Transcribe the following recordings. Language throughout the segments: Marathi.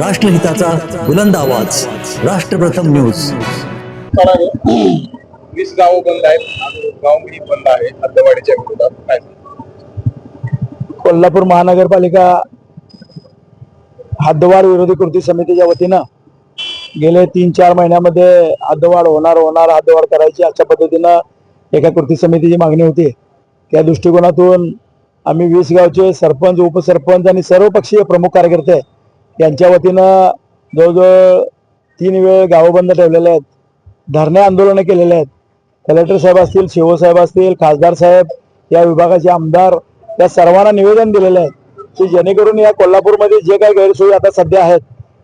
राष्ट्रहिताचा बुलंद आवाज. राष्ट्रप्रथम न्यूज. वीस गावं बंद आहेत गावमिरी बंद आहे हद्दवाढीच्या विरोधात. कोल्हापूर महानगरपालिका हद्दवाढ विरोधी कृती समितीच्या वतीनं गेले तीन चार महिन्यामध्ये हद्दवाढ होणार होणार हद्दवाढ करायची अशा पद्धतीनं एका कृती समितीची मागणी होती. त्या दृष्टिकोनातून आम्ही वीस गावचे सरपंच उपसरपंच आणि सर्व पक्षीय प्रमुख कार्यकर्ते यांच्या वतीनं जवळजवळ तीन वेळ गावं बंद ठेवलेले आहेत. धरणे आंदोलनं केलेले आहेत. कलेक्टर साहेब असतील शिवो साहेब असतील खासदार साहेब या विभागाचे आमदार या सर्वांना निवेदन दिलेलं आहे की जेणेकरून या कोल्हापूरमध्ये जे काही गैरसोयी आता सध्या आहेत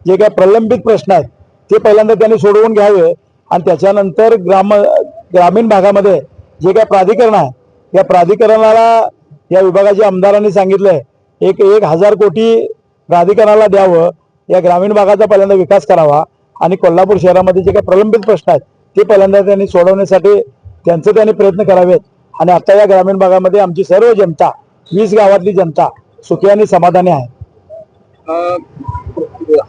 जे काही प्रलंबित प्रश्न आहेत ते पहिल्यांदा त्यांनी सोडवून घ्यावे आणि त्याच्यानंतर ग्राम ग्रामीण भागामध्ये जे काही प्राधिकरण आहे या प्राधिकरणाला या विभागाच्या आमदारांनी सांगितलंय एक एक हजार कोटी प्राधिकरणाला द्यावं या ग्रामीण भागाचा पहिल्यांदा विकास करावा आणि कोल्हापूर शहरामध्ये जे काही प्रलंबित प्रश्न आहेत ते पहिल्यांदा त्यांनी सोडवण्यासाठी त्यांचे त्यांनी प्रयत्न करावेत. आणि आता या ग्रामीण भागामध्ये आमची सर्व जनता वीस गावातली जनता सुखी आणि समाधानी आहे.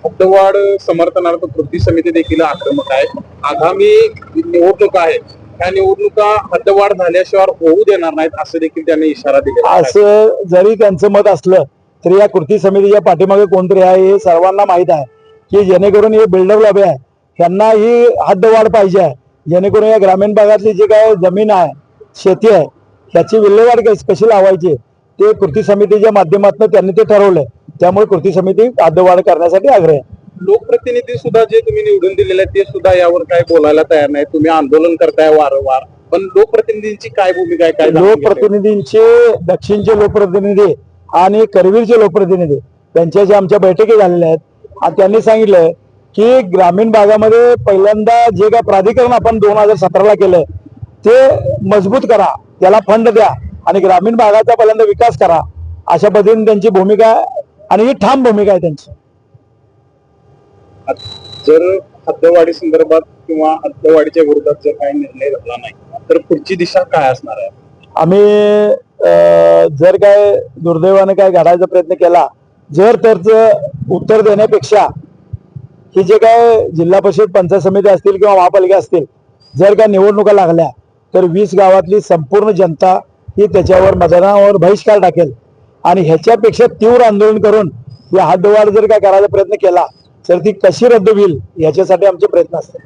हद्दवाढ समर्थनार्थ कृती समिती देखील आक्रमक आहे. आगामी निवडणुका आहेत. त्या निवडणुका हद्दवाढ झाल्याशिवाय होऊ देणार नाहीत असं देखील त्यांनी इशारा आहे. असं जरी त्यांचं मत असलं तरी या कृती समितीच्या पाठीमागे कोणतरी आहे हे सर्वांना माहीत आहे की जेणेकरून हे बिल्डर लॉबी आहे. त्यांना ही हद्दवाढ पाहिजे आहे. जेणेकरून या ग्रामीण भागातली जी काय जमीन आहे शेती आहे त्याची विल्हेवाट कशी लावायची ते कृती समितीच्या माध्यमातून त्यांनी ते ठरवलंय. त्यामुळे कृती समिती हद्दवाढ करण्यासाठी आग्रह आहे. लोकप्रतिनिधी सुद्धा जे तुम्ही निवडून दिलेले ते सुद्धा यावर काय बोलायला तयार नाही तुम्ही आंदोलन करताय वारंवार. पण लोकप्रतिनिधींची काय भूमिका आहे काय? लोकप्रतिनिधींचे दक्षिणचे लोकप्रतिनिधी आणि करवीरचे लोकप्रतिनिधी त्यांच्याशी आमच्या बैठकी झालेल्या आहेत आणि त्यांनी सांगितलंय की ग्रामीण भागामध्ये पहिल्यांदा जे काय प्राधिकरण आपण दोन हजार सतराला केलंय ते मजबूत करा त्याला फंड द्या आणि ग्रामीण भागाचा पहिल्यांदा विकास करा. अशा पद्धतीने त्यांची भूमिका आहे आणि ही ठाम भूमिका आहे त्यांची. जर हद्दवाढी संदर्भात किंवा हद्दवाढीच्या विरोधात जर काही निर्णय झाला नाही तर पुढची दिशा काय असणार आहे? आम्ही जर काय दुर्दैवाने काय घडायचा प्रयत्न केला जर त्याच उत्तर देण्यापेक्षा ही जे काय जिल्हा परिषद पंचायत समिती असतील किंवा महापालिका असतील जर काय निवडणुका लागल्या तर वीस गावातली संपूर्ण जनता ही त्याच्यावर मतदानावर बहिष्कार टाकेल. आणि ह्याच्यापेक्षा तीव्र आंदोलन करून या हातदोवाड जर काय करायचा प्रयत्न केला तर ती कशी रद्द होईल याच्यासाठी आमचे प्रयत्न असतात.